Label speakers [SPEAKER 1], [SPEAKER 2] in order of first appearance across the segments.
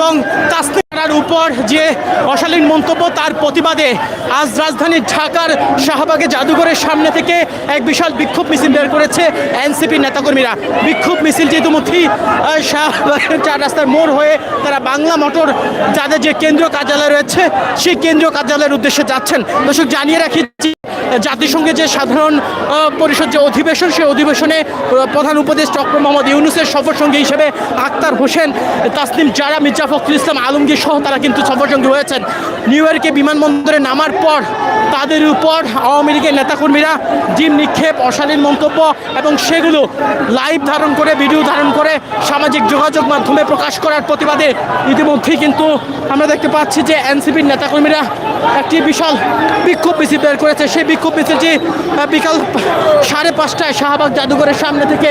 [SPEAKER 1] এবং তাস্তিকার উপর যে অশালীন মন্তব্য, তার প্রতিবাদে আজ রাজধানীর ঢাকার শাহবাগে জাদুঘরের সামনে থেকে এক বিশাল বিক্ষোভ মিছিল বের করেছে এনসিপি নেতাকর্মীরা। বিক্ষোভ মিছিল যে ইতিমধ্যেই শাহবাগের চার রাস্তার মোড় হয়ে তারা বাংলা মোটর যাদের যে কেন্দ্রীয় কার্যালয় রয়েছে, সেই কেন্দ্রীয় কার্যালয়ের উদ্দেশ্যে যাচ্ছেন। দর্শক, জানিয়ে রাখি জাতিসংঘের যে সাধারণ পরিষদ যে অধিবেশন, সেই অধিবেশনে প্রধান উপদেশ চক্র মোহাম্মদ ইউনুসের সফর সঙ্গী হিসেবে আক্তার হোসেন, তাসনিম জারা, মির্জা ফখরুল ইসলাম আলমগীর সহ তারা কিন্তু সফর সঙ্গী হয়েছেন নিউ ইয়র্কে বিমানবন্দরে নামার পর তাদের উপর আওয়ামী লীগের নেতাকর্মীরা ডিম নিক্ষেপ, অশালীন মন্তব্য এবং সেগুলো লাইভ ধারণ করে, ভিডিও ধারণ করে সামাজিক যোগাযোগ মাধ্যমে প্রকাশ করার প্রতিবাদে ইতিমধ্যেই কিন্তু আমরা দেখতে পাচ্ছি যে এনসিপির নেতাকর্মীরা একটি বিশাল বিক্ষোভ মিছিল বের করেছে। সেই বিক্ষোভ মিছিলটি বিকাল সাড়ে পাঁচটায় শাহবাগ জাদুঘরের সামনে থেকে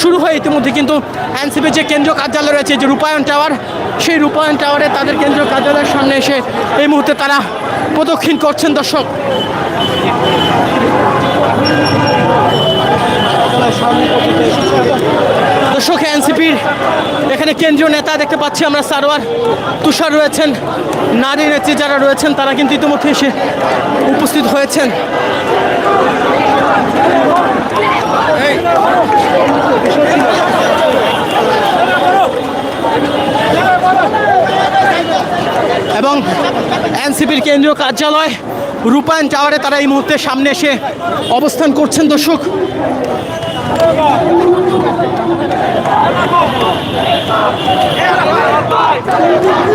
[SPEAKER 1] শুরু হয় ইতিমধ্যে, কিন্তু এনসিপির যে কেন্দ্রীয় কার্যালয় রয়েছে, যে রূপায়ণ টাওয়ার, সেই রূপায়ণ টাওয়ারে তাদের কেন্দ্রীয় কার্যালয়ের সামনে এসে এই মুহূর্তে তারা প্রদক্ষিণ করছেন, দর্শক। দর্শক, এনসিপির এখানে কেন্দ্রীয় নেতা দেখতে পাচ্ছি আমরা, সারোয়ার তুষার রয়েছেন, নারী নেত্রী যারা রয়েছেন, তারা কিন্তু ইতিমধ্যে এসে উপস্থিত হয়েছেন। এবং এনসিপির কেন্দ্রীয় কার্যালয় রূপায়ণ টাওয়ারে তারা এই মুহূর্তে সামনে এসে অবস্থান করছেন দর্শক। Victor!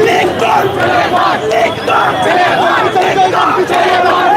[SPEAKER 1] Victor! Victor! Victor! Victor!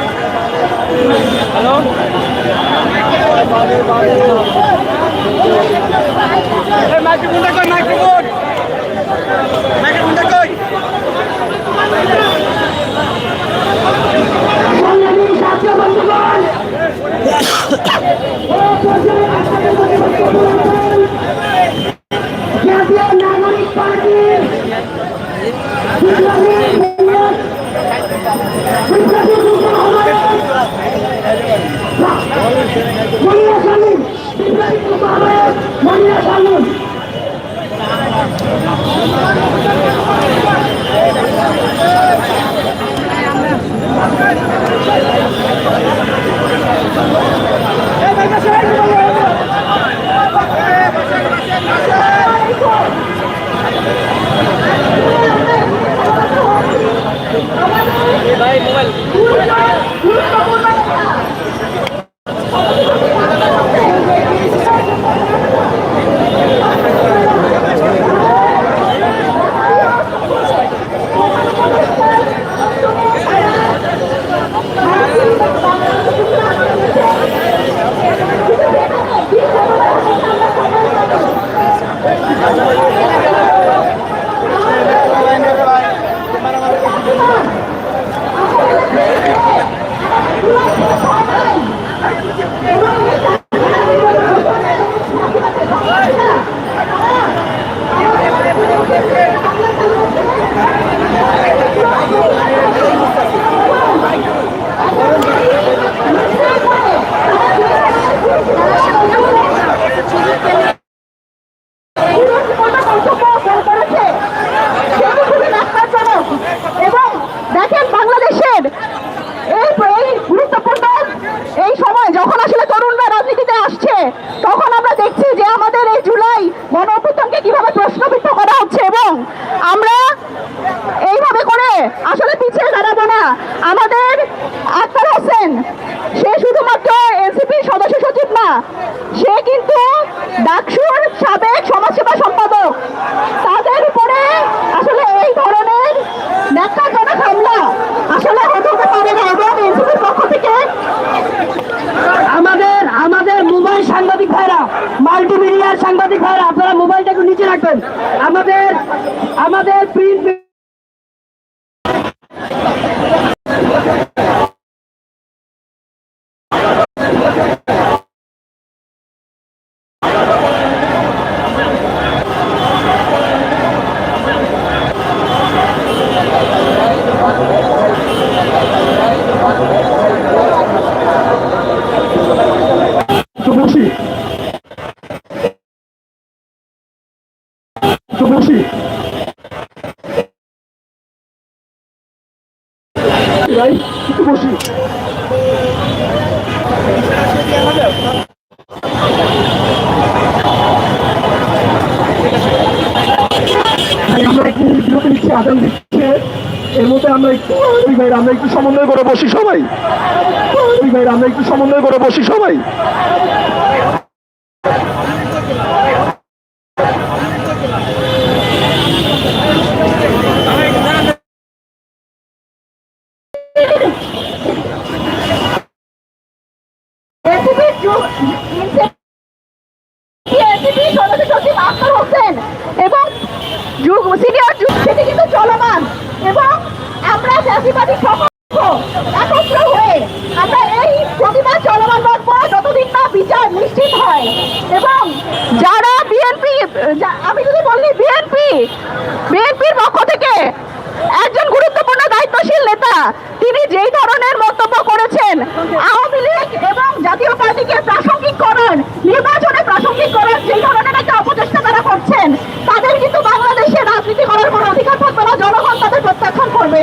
[SPEAKER 2] জাতীয় ডাকসুর সাবেক সমাজসেবা সম্পাদক। তাদের উপরে
[SPEAKER 3] আসলে এই ধরনের ন্যাক্কাজনক হামলা আসলে হতে পারে না এবং এনসিপির পক্ষ থেকে আমাদের আমাদের মোবাইল সাংবাদিক ভাইরা, মাল্টিমিডিয়ার সাংবাদিক ভাইরা, আপনারা মোবাইলটা একটু নিচে রাখবেন। আমাদের আমাদের প্রিন্ট
[SPEAKER 4] ভাই একটু বসি আদান দিচ্ছে এর আমরা একটু ভাই আমরা একটু সমন্বয় করে বসি সবাই। ভাই আমরা একটু সমন্বয় করে বসি সবাই।
[SPEAKER 3] হোসেন এই প্রতিবাদ চলমান রাখব যতদিন না বিচার নিশ্চিত হয়। এবং যারা বিএনপি আমি যদি বলি বিএনপি, বিএনপির পক্ষ থেকে একজন গুরুত্বপূর্ণ দায়িত্বশীল নেতা তিনি যেই ধরনের মন্তব্য করেছেন, আওয়ামী লীগ এবং জাতীয় পার্টিকে প্রাসঙ্গিককরণ, নির্বাচনে প্রাসঙ্গিককরণ যেই ধরনের একটা অপচেষ্টা তারা করছেন, তাদের কিন্তু বাংলাদেশে রাজনীতি করার কোনো অধিকার থাকবে না, জনগণ তাদের প্রত্যাখ্যান করবে।